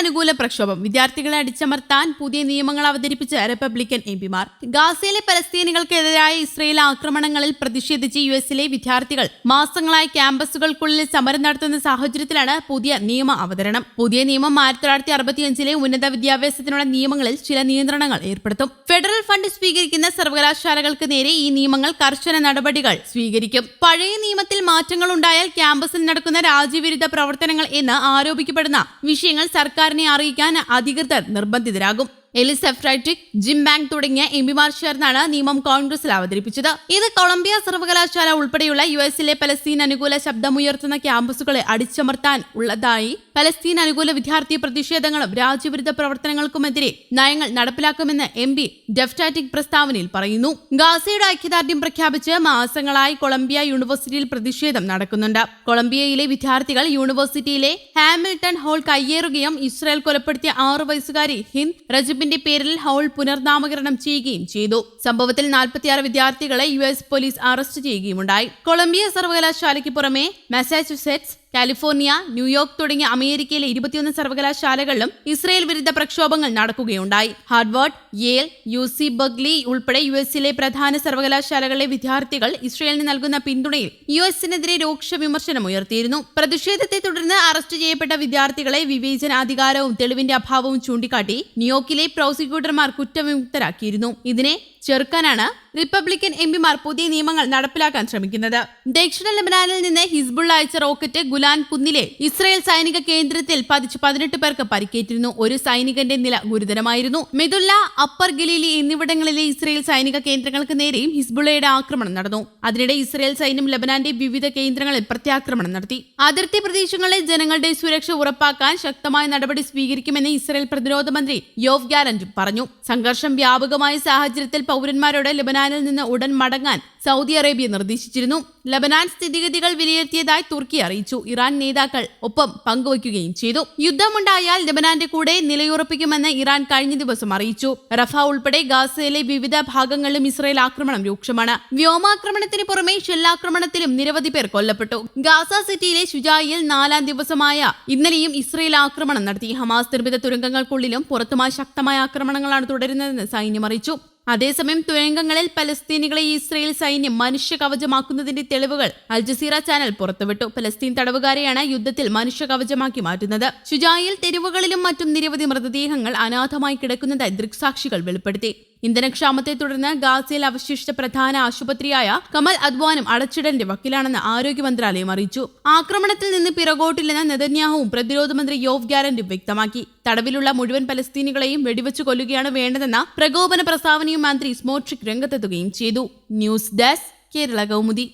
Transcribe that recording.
അനുകൂല പ്രക്ഷോഭം. വിദ്യാർത്ഥികളെ അടിച്ചമർത്താൻ പുതിയ നിയമങ്ങൾ അവതരിപ്പിച്ച റിപ്പബ്ലിക്കൻ എം പിമാർ. ഗാസയിലെ പലസ്തീനികൾക്കെതിരായ ഇസ്രയേൽ ആക്രമണങ്ങളിൽ പ്രതിഷേധിച്ച് യു എസിലെ വിദ്യാർത്ഥികൾ മാസങ്ങളായി ക്യാമ്പസുകൾക്കുള്ളിൽ സമരം നടത്തുന്ന സാഹചര്യത്തിലാണ് പുതിയ നിയമ അവതരണം. പുതിയ നിയമം ആയിരത്തി തൊള്ളായിരത്തി അറുപത്തിയഞ്ചിലെ ഉന്നത വിദ്യാഭ്യാസത്തിനുള്ള നിയമങ്ങളിൽ ചില നിയന്ത്രണങ്ങൾ ഏർപ്പെടുത്തും. ഫെഡറൽ ഫണ്ട് സ്വീകരിക്കുന്ന സർവകലാശാലകൾക്ക് നേരെ ഈ നിയമങ്ങൾ കർശന നടപടികൾ സ്വീകരിക്കും. പഴയ നിയമത്തിൽ മാറ്റങ്ങൾ ഉണ്ടായാൽ ക്യാമ്പസിൽ നടക്കുന്ന രാജ്യവിരുദ്ധ പ്രവർത്തനങ്ങൾ എന്ന് ആരോപിക്കപ്പെടുന്ന വിഷയങ്ങൾ സർക്കാരിനെ അറിയിക്കാൻ അധികൃതർ നിർബന്ധിതരാകും. എലിസഫ് റൈറ്റിക് ജിം ബാങ്ക് തുടങ്ങിയ എം പിമാർ ചേർന്നാണ് നിയമം കോൺഗ്രസിൽ അവതരിപ്പിച്ചത്. ഇത് കൊളംബിയ സർവകലാശാല ഉൾപ്പെടെയുള്ള യു എസിലെ പലസ്തീൻ അനുകൂല ശബ്ദമുയർത്തുന്ന ക്യാമ്പസുകളെ അടിച്ചമർത്താൻ ഉള്ളതായി പലസ്തീൻ അനുകൂല വിദ്യാർത്ഥി പ്രതിഷേധങ്ങളും രാജ്യവിരുദ്ധ പ്രവർത്തനങ്ങൾക്കുമെതിരെ നയങ്ങൾ നടപ്പിലാക്കുമെന്ന് എം പി ഡെഫ്റ്റാറ്റിക് പ്രസ്താവനയിൽ പറയുന്നു. ഗാസയുടെ ഐക്യദാർഢ്യം പ്രഖ്യാപിച്ച് മാസങ്ങളായി കൊളംബിയ യൂണിവേഴ്സിറ്റിയിൽ പ്രതിഷേധം നടക്കുന്നുണ്ട്. കൊളംബിയയിലെ വിദ്യാർത്ഥികൾ യൂണിവേഴ്സിറ്റിയിലെ ഹാമിൽട്ടൺ ഹോൾ കയ്യേറുകയും ഇസ്രായേൽ കൊലപ്പെടുത്തിയ ആറു വയസ്സുകാരി ഹിന്ദ് റജബിന്റെ പേരിൽ ഹൗൾ പുനർനാമകരണം ചെയ്യുകയും ചെയ്തു. സംഭവത്തിൽ നാൽപ്പത്തിയാറ് വിദ്യാർത്ഥികളെ യു എസ് പോലീസ് അറസ്റ്റ് ചെയ്യുകയുമുണ്ടായി. കൊളംബിയ സർവകലാശാലയ്ക്ക് പുറമെ മാസാച്യുസെറ്റ്സ് കാലിഫോർണിയ ന്യൂയോർക്ക് തുടങ്ങിയ അമേരിക്കയിലെ ഇരുപത്തിയൊന്ന് സർവകലാശാലകളിലും ഇസ്രയേൽ വിരുദ്ധ പ്രക്ഷോഭങ്ങൾ നടക്കുകയുണ്ടായി. Harvard Yale U C Berkeley ഉൾപ്പെടെ യു എസിലെ പ്രധാന സർവകലാശാലകളിലെ വിദ്യാർത്ഥികൾ ഇസ്രയേലിന് നൽകുന്ന പിന്തുണയിൽ യു എസിനെതിരെ രൂക്ഷ വിമർശനം ഉയർത്തിയിരുന്നു. പ്രതിഷേധത്തെ തുടർന്ന് അറസ്റ്റ് ചെയ്യപ്പെട്ട വിദ്യാർത്ഥികളെ വിവേചനാധികാരവും തെളിവിന്റെ അഭാവവും ചൂണ്ടിക്കാട്ടി ന്യൂയോർക്കിലെ പ്രോസിക്യൂട്ടർമാർ കുറ്റവിമുക്തരാക്കിയിരുന്നു. ഇതിനെ ചെറുക്കാനാണ് റിപ്പബ്ലിക്കൻ എംപിമാർ പുതിയ നിയമങ്ങൾ നടപ്പിലാക്കാൻ ശ്രമിക്കുന്നത്. ദക്ഷിണ ലബനാനിൽ നിന്ന് ഹിസ്ബുൾ അയച്ച റോക്കറ്റ് ഗുലാൻ കുന്നിലെ ഇസ്രായേൽ സൈനിക കേന്ദ്രത്തിൽ പതിച്ച് പതിനെട്ട് പേർക്ക് പരിക്കേറ്റിരുന്നു. ഒരു സൈനികന്റെ നില ഗുരുതരമായിരുന്നു. മെദുല്ല അപ്പർ ഗലീലി എന്നിവിടങ്ങളിലെ ഇസ്രായേൽ സൈനിക കേന്ദ്രങ്ങൾക്ക് നേരെയും ഹിസ്ബുള്ളയുടെ ആക്രമണം നടന്നു. അതിനിടെ ഇസ്രായേൽ സൈന്യം ലബനാന്റെ വിവിധ കേന്ദ്രങ്ങളിൽ പ്രത്യാക്രമണം നടത്തി. അതിർത്തി പ്രദേശങ്ങളിലെ ജനങ്ങളുടെ സുരക്ഷ ഉറപ്പാക്കാൻ ശക്തമായ നടപടി സ്വീകരിക്കുമെന്ന് ഇസ്രായേൽ പ്രതിരോധ മന്ത്രി യോവ് ഗാലന്റ് പറഞ്ഞു. സംഘർഷം വ്യാപകമായ സാഹചര്യത്തിൽ പൗരന്മാരോട് ലബനാനിൽ നിന്ന് ഉടൻ മടങ്ങാൻ സൗദി അറേബ്യ നിർദ്ദേശിച്ചിരുന്നു. ലബനാൻ സ്ഥിതിഗതികൾ വിലയിരുത്തിയതായി തുർക്കി അറിയിച്ചു. ഇറാൻ നേതാക്കൾ ഒപ്പം പങ്കുവയ്ക്കുകയും ചെയ്തു. യുദ്ധമുണ്ടായാൽ ലബനാന്റെ കൂടെ നിലയുറപ്പിക്കുമെന്ന് ഇറാൻ കഴിഞ്ഞ ദിവസം അറിയിച്ചു. റഫ ഉൾപ്പെടെ ഗാസയിലെ വിവിധ ഭാഗങ്ങളിലും ഇസ്രയേൽ ആക്രമണം രൂക്ഷമാണ്. വ്യോമാക്രമണത്തിന് പുറമെ ഷെല്ലാക്രമണത്തിലും നിരവധി പേർ കൊല്ലപ്പെട്ടു. ഗാസ സിറ്റിയിലെ ഷുജായിൽ നാലാം ദിവസമായ ഇന്നലെയും ഇസ്രയേൽ ആക്രമണം നടത്തി. ഹമാസ് നിർമ്മിത തുരങ്കങ്ങൾക്കുള്ളിലും പുറത്തുമായി ശക്തമായ ആക്രമണങ്ങളാണ് തുടരുന്നതെന്ന് സൈന്യം അറിയിച്ചു. അതേസമയം തുരങ്കങ്ങളിൽ പലസ്തീനികളെ ഇസ്രയേൽ സൈന്യം മനുഷ്യ കവചമാക്കുന്നതിന്റെ തെളിവുകൾ അൽ ജസീറ ചാനൽ പുറത്തുവിട്ടു. പലസ്തീൻ തടവുകാരെയാണ് യുദ്ധത്തിൽ മനുഷ്യ കവചമാക്കി മാറ്റുന്നത്. ഷുജായിൽ തെരുവുകളിലും മറ്റും നിരവധി മൃതദേഹങ്ങൾ അനാഥമായി കിടക്കുന്നതായി ദൃക്സാക്ഷികൾ വെളിപ്പെടുത്തി. ഇന്ധനക്ഷാമത്തെ തുടർന്ന് ഗാസയിൽ അവശിഷ്ട പ്രധാന ആശുപത്രിയായ കമൽ അദ്വാനും അടച്ചിടലിന്റെ വക്കിലാണെന്ന് ആരോഗ്യ മന്ത്രാലയം അറിയിച്ചു. ആക്രമണത്തിൽ നിന്ന് പിറകോട്ടില്ലെന്ന് നെതന്യാഹുവും പ്രതിരോധ മന്ത്രി യോവ് ഗ്യാരന്റും വ്യക്തമാക്കി. തടവിലുള്ള മുഴുവൻ പലസ്തീനികളെയും വെടിവെച്ചു കൊല്ലുകയാണ് വേണ്ടതെന്ന പ്രകോപന പ്രസ്താവനയും മന്ത്രി സ്മോട്രിക് രംഗത്തെത്തുകയും ചെയ്തു. News desk Kerala Kaumudi.